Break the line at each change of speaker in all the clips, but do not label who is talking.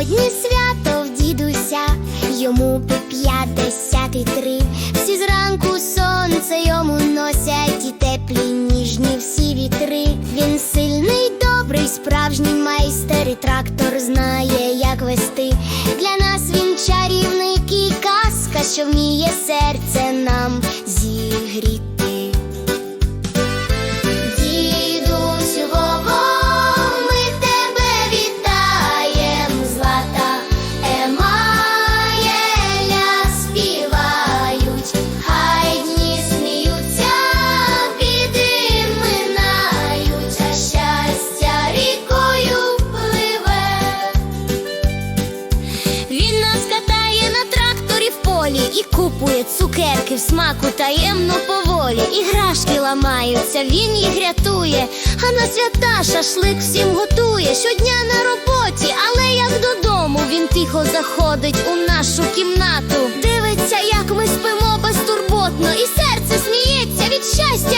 Сьогодні свято в дідуся, йому по п'ятдесят і три. Всі зранку сонце йому носять, і теплі, ніжні всі вітри. Він сильний, добрий, справжній майстер, і трактор знає, як вести. Для нас він чарівник і казка, що вміє серце нам. Він нас катає на тракторі в полі і купує цукерки в смаку таємно поволі. Іграшки ламаються, він їх рятує, а на свята шашлик всім готує. Щодня на роботі, але як додому він тихо заходить у нашу кімнату. Дивиться, як ми спимо безтурботно, і серце сміється від щастя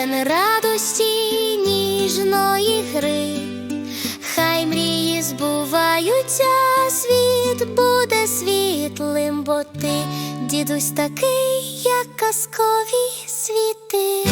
повен радості, ніжної гри. Хай мрії збуваються, світ буде світлим, бо ти, дідусь, такий, як казкові світи.